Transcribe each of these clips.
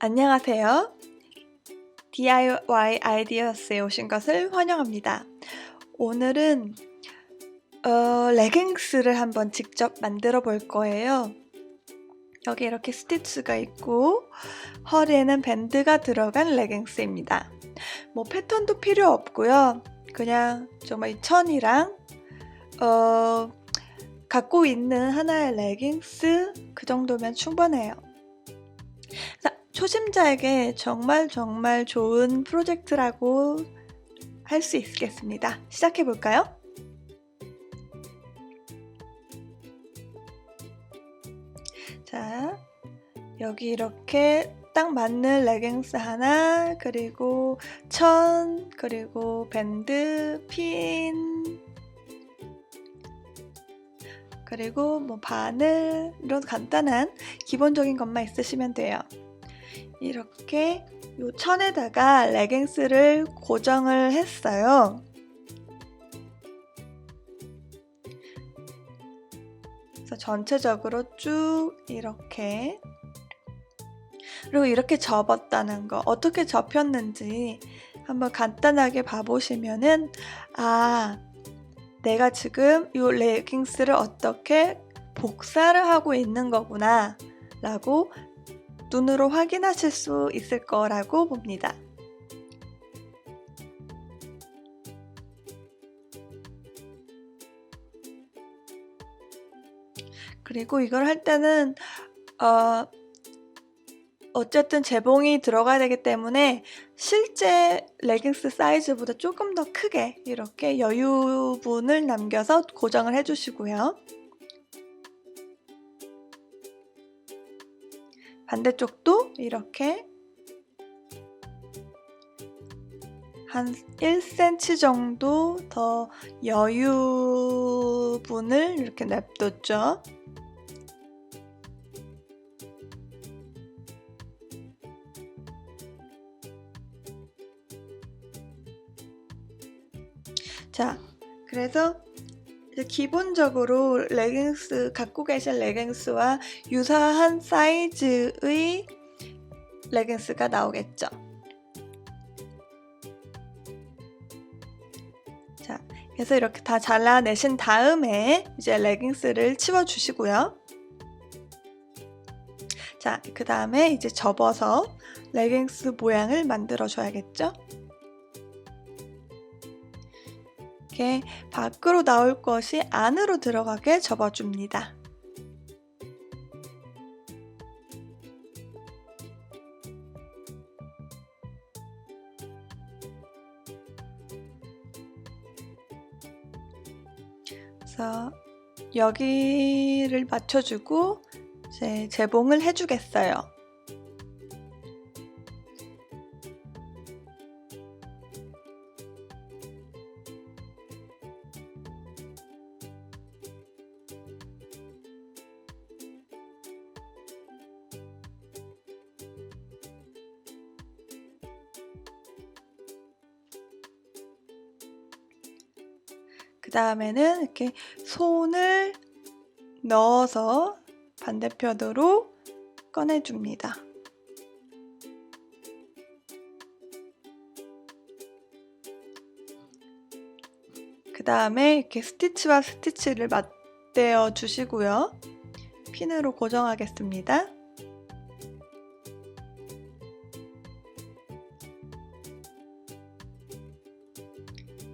안녕하세요. DIY 아이디어스에 오신 것을 환영합니다. 오늘은 어, 레깅스를 한번 직접 만들어 볼 거예요. 여기 이렇게 스티치가 있고 허리에는 밴드가 들어간 레깅스입니다. 뭐 패턴도 필요 없고요. 그냥 정말 이 천이랑 어, 갖고 있는 하나의 레깅스 그 정도면 충분해요. 자, 초심자에게 정말 정말 좋은 프로젝트라고 할 수 있겠습니다. 시작해 볼까요? 자, 여기 이렇게 딱 맞는 레깅스 하나, 그리고 천, 그리고 밴드, 핀, 그리고 뭐 바늘, 이런 간단한 기본적인 것만 있으시면 돼요. 이렇게 요 천에다가 레깅스를 고정을 했어요. 그래서 전체적으로 쭉 이렇게 그리고 이렇게 접었다는 거 어떻게 접혔는지 한번 간단하게 봐보시면은 아 내가 지금 이 레깅스를 어떻게 복사를 하고 있는 거구나 라고 눈으로 확인하실 수 있을 거라고 봅니다. 그리고 이걸 할 때는 어, 어쨌든 재봉이 들어가야 되기 때문에 실제 레깅스 사이즈보다 조금 더 크게 이렇게 여유분을 남겨서 고정을 해주시고요. 반대쪽도 이렇게 한 1cm 정도 더 여유분을 이렇게 냅뒀죠. 자, 그래서 기본적으로 레깅스 갖고 계신 레깅스와 유사한 사이즈의 레깅스가 나오겠죠. 자, 그래서 이렇게 다 잘라내신 다음에 이제 레깅스를 치워 주시고요. 자, 그 다음에 이제 접어서 레깅스 모양을 만들어 줘야겠죠. 이렇게 밖으로 나올 것이 안으로 들어가게 접어줍니다. 그래서 여기를 맞춰주고 이제 재봉을 해주겠어요. 그 다음에는 이렇게 손을 넣어서 반대편으로 꺼내줍니다. 그 다음에 이렇게 스티치와 스티치를 맞대어 주시고요. 핀으로 고정하겠습니다.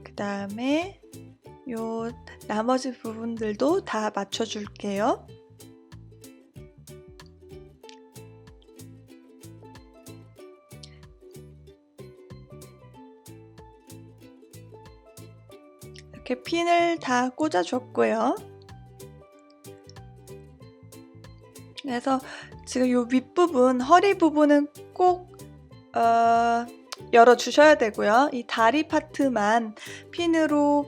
그 다음에 요 나머지 부분들도 다 맞춰줄게요. 이렇게 핀을 다 꽂아줬고요. 그래서 지금 요 윗부분, 허리 부분은 꼭 어, 열어주셔야 되고요. 이 다리 파트만 핀으로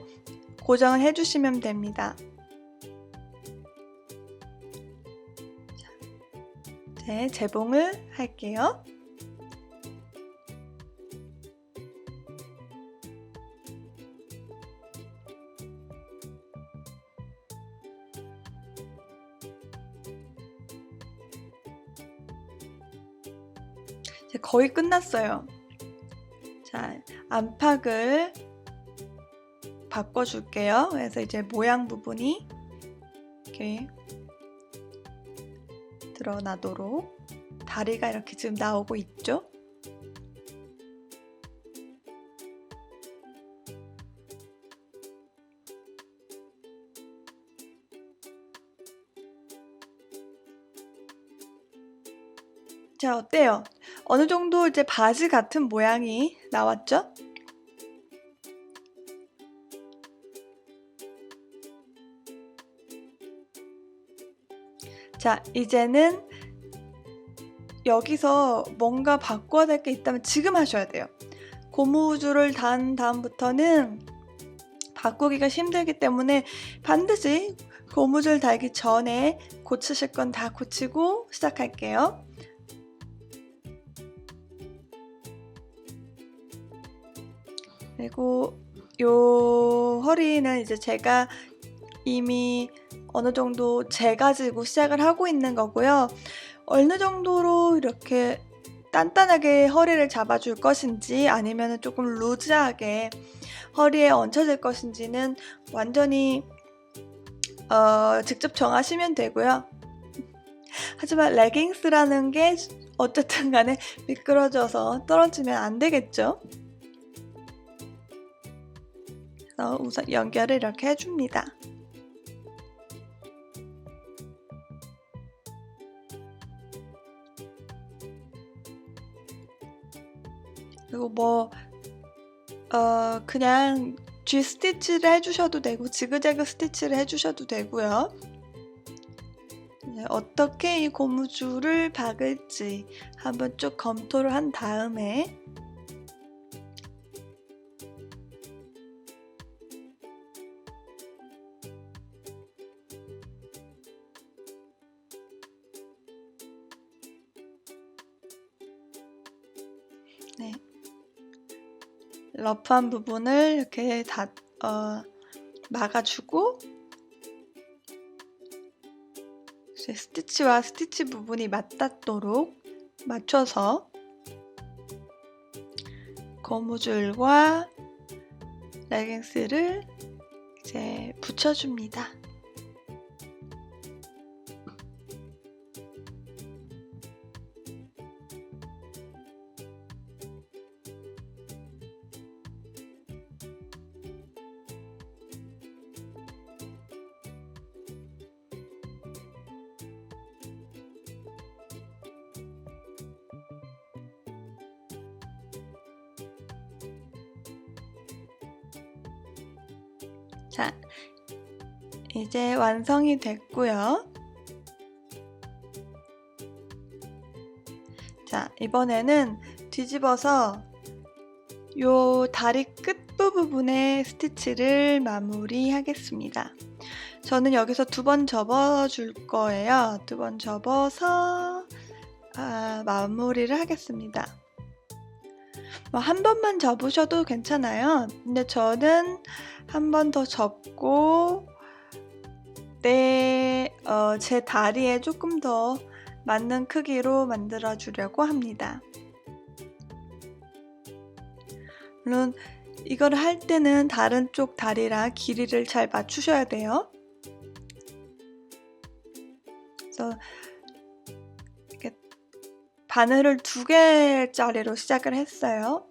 고정을 해주시면 됩니다. 네, 재봉을 할게요. 이제 거의 끝났어요. 자, 안팎을 바꿔줄게요. 그래서 이제 모양 부분이 이렇게 드러나도록 다리가 이렇게 지금 나오고 있죠. 자, 어때요? 어느 정도 이제 바지 같은 모양이 나왔죠? 자, 이제는 여기서 뭔가 바꿔야 될 게 있다면 지금 하셔야 돼요. 고무줄을 단 다음부터는 바꾸기가 힘들기 때문에 반드시 고무줄 달기 전에 고치실 건 다 고치고 시작할게요. 그리고 요 허리는 이제 제가 이미 어느 정도 재가지고 시작을 하고 있는 거고요. 어느 정도로 이렇게 단단하게 허리를 잡아줄 것인지 아니면 조금 루즈하게 허리에 얹혀질 것인지는 완전히 어, 직접 정하시면 되고요. 하지만 레깅스라는 게 어쨌든 간에 미끄러져서 떨어지면 안 되겠죠. 그래서 우선 연결을 이렇게 해줍니다. 그리고 뭐, 어, 그냥 G 스티치를 해주셔도 되고, 지그재그 스티치를 해주셔도 되고요. 네, 어떻게 이 고무줄을 박을지 한번 쭉 검토를 한 다음에 러프한 부분을 이렇게 다 어, 막아주고 이제 스티치와 스티치 부분이 맞닿도록 맞춰서 고무줄과 레깅스를 이제 붙여줍니다. 자, 이제 완성이 됐고요. 자, 이번에는 뒤집어서 요 다리 끝부분에 스티치를 마무리하겠습니다. 저는 여기서 두 번 접어 줄 거예요. 두 번 접어서 아, 마무리를 하겠습니다. 뭐 한 번만 접으셔도 괜찮아요. 근데 저는 한 번 더 접고 내, 어, 제 다리에 조금 더 맞는 크기로 만들어 주려고 합니다. 물론 이걸 할 때는 다른 쪽 다리랑 길이를 잘 맞추셔야 돼요. 그래서 바늘을 두 개짜리로 시작을 했어요.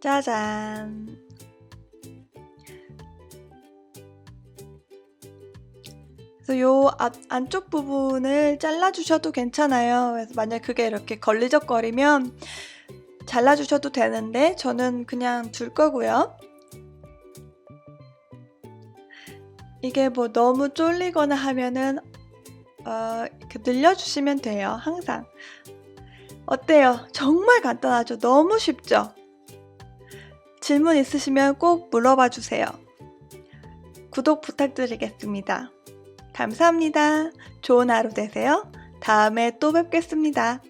짜잔. 그래서 요 앞, 안쪽 부분을 잘라주셔도 괜찮아요. 그래서 만약 그게 이렇게 걸리적거리면 잘라주셔도 되는데 저는 그냥 둘 거고요. 이게 뭐 너무 쫄리거나 하면은 어, 이렇게 늘려주시면 돼요. 항상. 어때요? 정말 간단하죠? 너무 쉽죠? 질문 있으시면 꼭 물어봐 주세요. 구독 부탁드리겠습니다. 감사합니다. 좋은 하루 되세요. 다음에 또 뵙겠습니다.